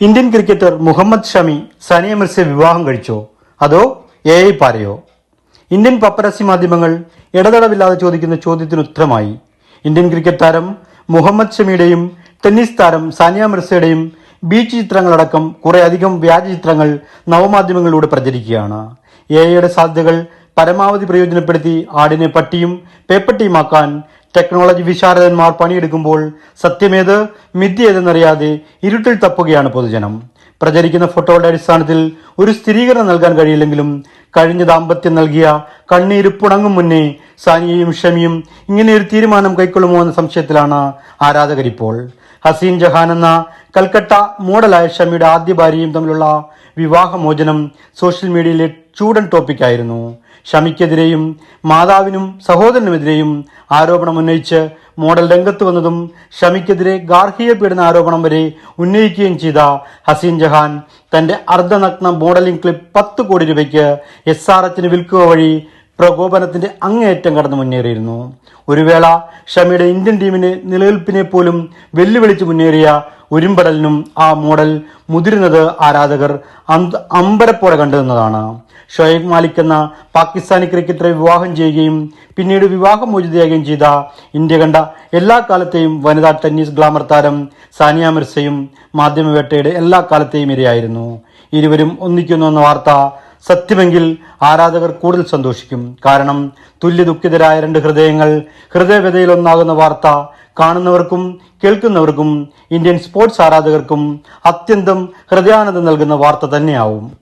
Indian cricketer Muhammad Shami Sania മിർസയെ വിവാഹം കഴിച്ചോ? അതോ എ ഐ പാരയോ? ഇന്ത്യൻ പപ്പരസി മാധ്യമങ്ങൾ ഇടതടവില്ലാതെ ചോദിക്കുന്ന ചോദ്യത്തിന് ഉത്തരമായി. ഇന്ത്യൻ ക്രിക്കറ്റ് താരം മുഹമ്മദ് ഷമിയുടെയും ടെന്നീസ് താരം സാനിയ മിർസയുടെയും ബീച്ച് ചിത്രങ്ങളടക്കം കുറെ അധികം വ്യാജ ചിത്രങ്ങൾ നവമാധ്യമങ്ങളിലൂടെ പ്രചരിക്കുകയാണ്. എ ഐയുടെ സാധ്യതകൾ പരമാവധി പ്രയോജനപ്പെടുത്തി ആടിനെ പട്ടിയും പേപ്പട്ടിയുമാക്കാൻ ടെക്നോളജി വിശാരദന്മാർ പണിയെടുക്കുമ്പോൾ സത്യമേത് മിഥ്യേതെന്നറിയാതെ ഇരുട്ടിൽ തപ്പുകയാണ് പൊതുജനം. പ്രചരിക്കുന്ന ഫോട്ടോകളുടെ അടിസ്ഥാനത്തിൽ ഒരു സ്ഥിരീകരണം നൽകാൻ കഴിയില്ലെങ്കിലും കഴിഞ്ഞ ദാമ്പത്യം നൽകിയ കണ്ണീരുപ്പുണങ്ങും മുന്നേ സാനിയയും ഷമിയും ഇങ്ങനെ ഒരു തീരുമാനം കൈക്കൊള്ളുമോ എന്ന സംശയത്തിലാണ് ആരാധകരിപ്പോൾ ഹസീൻ ജഹാൻ എന്ന കൽക്കട്ട മോഡലായ ഷമിയുടെ ആദ്യ ഭാര്യയും തമ്മിലുള്ള വിവാഹമോചനം സോഷ്യൽ മീഡിയയിലെ ചൂടൻ ടോപ്പിക്കായിരുന്നു. ഷമിക്കെതിരെയും മാതാവിനും സഹോദരനുമെതിരെയും ആരോപണം ഉന്നയിച്ച് മോഡൽ രംഗത്ത് വന്നതും ഷമിക്കെതിരെ ഗാർഹിക പീഡന ആരോപണം വരെ ഉന്നയിക്കുകയും ചെയ്ത ഹസീൻ ജഹാൻ തന്റെ അർദ്ധനഗ്ന മോഡലിംഗ് ക്ലിപ്പ് പത്ത് കോടി രൂപയ്ക്ക് എസ് ആർ എച്ചിന് വിൽക്കുക വഴി പ്രകോപനത്തിന്റെ അങ്ങേയറ്റം കടന്നു മുന്നേറിയിരുന്നു. ഒരു വേള ഷമിയുടെ ഇന്ത്യൻ ടീമിന് നിലനിൽപ്പിനെ പോലും വെല്ലുവിളിച്ച് മുന്നേറിയ ഉരുമ്പടലിനും ആ മോഡൽ മുതിരുന്നത് ആരാധകർ അമ്പരപ്പോടെ കണ്ടുവന്നതാണ് ഷോയബ് മാലിക് എന്ന പാകിസ്ഥാനി ക്രിക്കറ്ററെ വിവാഹം ചെയ്യുകയും പിന്നീട് വിവാഹം വിവാഹമോചിതയാകുകയും ചെയ്ത ഇന്ത്യ കണ്ട എല്ലാ കാലത്തെയും വനിതാ ടെന്നീസ് ഗ്ലാമർ താരം സാനിയ മിർസയും മാധ്യമവേട്ടയുടെ എല്ലാ കാലത്തെയും ഇരയായിരുന്നു. ഇരുവരും ഒന്നിക്കുന്നു എന്ന വാർത്ത സത്യമെങ്കിൽ ആരാധകർ കൂടുതൽ സന്തോഷിക്കും. കാരണം തുല്യ ദുഃഖിതരായ രണ്ട് ഹൃദയങ്ങൾ ഹൃദയവ്യതയിൽ ഒന്നാകുന്ന വാർത്ത കാണുന്നവർക്കും കേൾക്കുന്നവർക്കും ഇന്ത്യൻ സ്പോർട്സ് ആരാധകർക്കും അത്യന്തം ഹൃദയാനന്ദം നൽകുന്ന വാർത്ത തന്നെയാവും.